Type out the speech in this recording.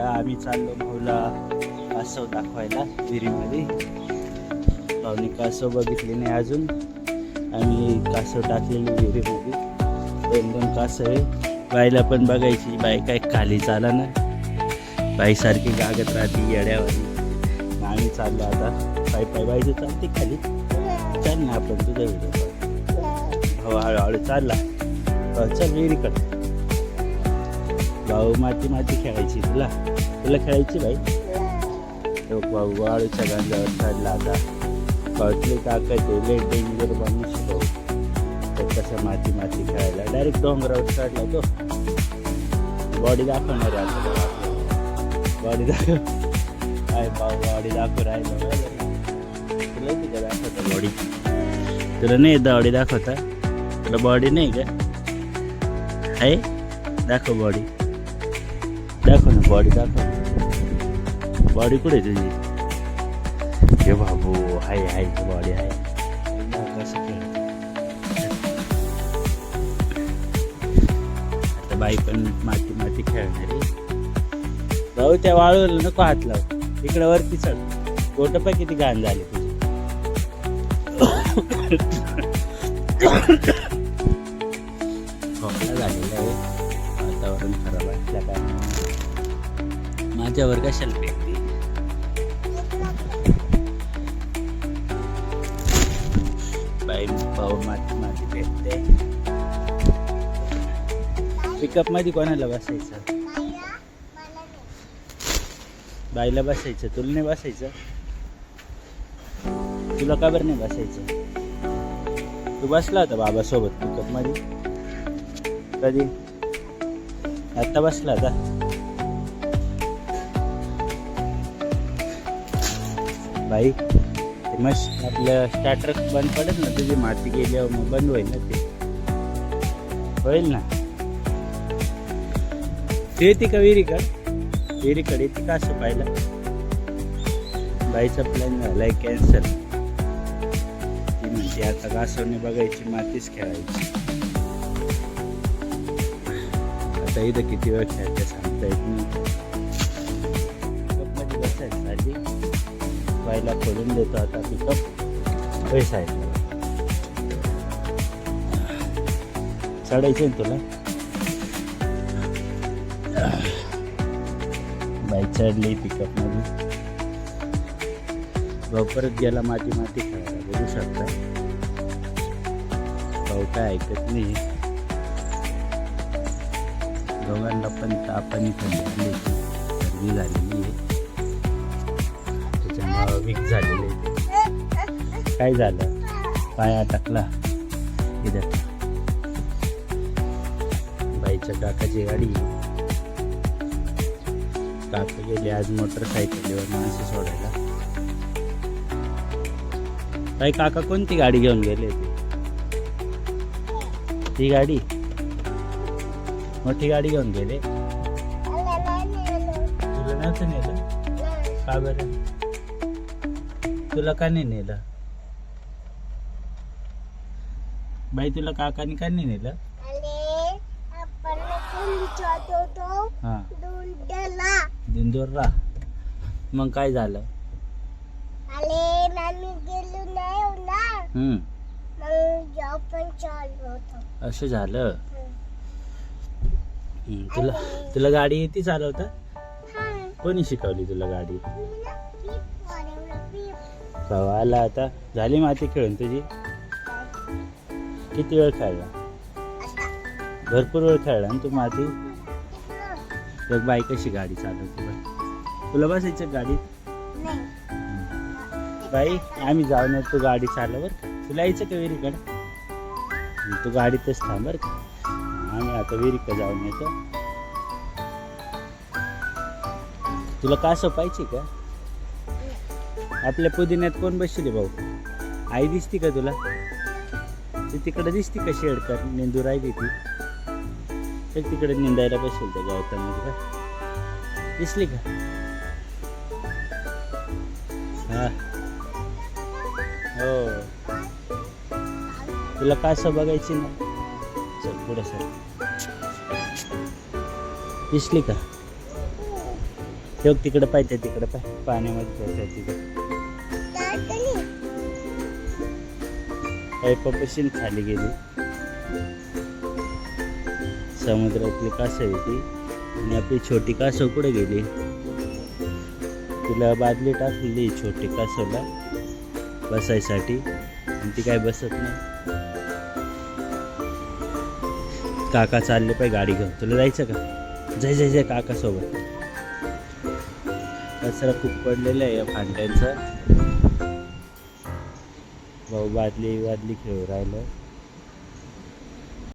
आता आम्ही चाललो भाऊला कासव दाखवायला विहिरीमध्ये. भाऊने कासव बघितले नाही अजून. आम्ही कासव टाकलेली विहिरीमध्ये. दोन दोन कासव आहे. बाईला पण बघायची बाई काय खाली चाला ना. बाईसारखी गागत राहते येड्यावर. आम्ही चाललो आता. पाय पाय बाईचं चालते खाली. चाल ना आपण तुझा व्हिडिओ भाऊ हो, हळूहळू चालला. हो, चल विहिरीकडे. भाऊ माती माती खेळायची तुला तुला खेळायची बाई? तो भाऊ वाळूच्या गांजावर चढला आता. पावतले काका ते लेट डेंजर बनू शिकव तर कसं माती माती खेळायला? डायरेक्ट डोंगरावर चढला तो. बॉडी दाखवणार आहे बॉडी दाखव. काय भाऊ बॉडी दाखव राहिलं तुला येते का दाखवता बॉडी तुला नाही बॉडी दाखवता? तुला बॉडी नाही का? आहे? दाखव बॉडी बॉडी दाखव. बॉडी कुठे आहे तुझी? हे बाबू आहे आहे बॉडी आहे. आता बाई पण माती माती खेळणारी. भाऊ त्या वाळूला नको हात लाव. इकडे वरती चढ गोट पण किती घाण झाले तुझी. कारणाने कशाला फेकते बाई भाऊ माती माती फेकते पिकअपमध्ये कोणाला बसायचं? बाईला बसायचं तुला नाही बसायचं? तुला का बरं नाही बसायचं? तू बसला होता बाबा सोबत पिकअपमध्ये? कधी? आत्ता बसला होता? बाईक ते मस्त आपलं स्टार्टर बंद पडत ना तुझी माती गेल्यावर मग बंद होईल ना ते. होईल ना? ते ती का विहिरीकड? विहिरीकडे येते का असं पाहिलं बाईचा प्लॅन झालाय कॅन्सल ती म्हणते आता कासवने बघायची मातीच खेळायची. आता इथं किती वेळ खेळायचं सांगता येत नाही. बायला बसायचं खोलून देतो आता पिकअप आहे चढायचं ना तुला? बाईक चढली पिकअपमध्ये भाऊ परत गेला माती माती खेळायला. बघू शकता? भाऊ काय ऐकत नाही. दोघांना पण तापानी थंडी झालेली आहे. वीक झालेले. काय झालं? पाय अटकला इथं. बाईच्या काकाची गाडी. काका गेले आज मोटरसायकलीवर माणसं सोडायला. काय काका कोणती गाडी घेऊन गेले ती गाडी? मोठी गाडी घेऊन गेले? तुला नव्हतं नेलं? का बरं? तुला का नाही नेलं? बाई तुला काकाने का नाही नेलं? हा. दिंदोरला मग काय झालं? हम्म. असं झालं? तुला तुला गाडी येते चालवता कोणी शिकवली तुला गाडी? भाऊ आला आता. झाली माती खेळून तुझी? किती वेळ खेळला? भरपूर वेळ खेळला ना तू माती? एक बाई कशी गाडी चालवते बघ. तुला बसायचं गाडीत? बाई आम्ही जाऊन येतो, तू गाडी चालव बरं का? तुला यायचं का विहिरीकडे? तू गाडीतच थांब बरं का. आम्ही आता विहिरीकडे जाऊन येतो. तुला कासव पाहिजे का? आपल्या पुदिन्यात कोण बसले भाऊ? आई दिसती का तुला? ती तिकडे दिसती का शेडकर नेंदू राहिली ती तर तिकडे निंदायला बसेल त्या गवतामध्ये का दिसली का? हा. हो. तुला कासव बघायची ना चल पुढे सर. दिसली का? ठेव तिकडं पाहिजे तिकडं पाय. पाण्यामध्ये ठेव पपशीन खाली गेली. समुद्रातली कासव आहे ती. आणि आपली छोटी कासव कुठे गेली. तिला बादली टाकलेली छोटी कासवला बसायसाठी. आणि ती काय बसत नाही. काका चालले पाय गाडी घेऊन. तुला जायचं का? जय जय जय काका सोबत कचरा खूप पडलेला आहे या फांड्यांचा भाऊ बादली बादली खेळू राहिलं.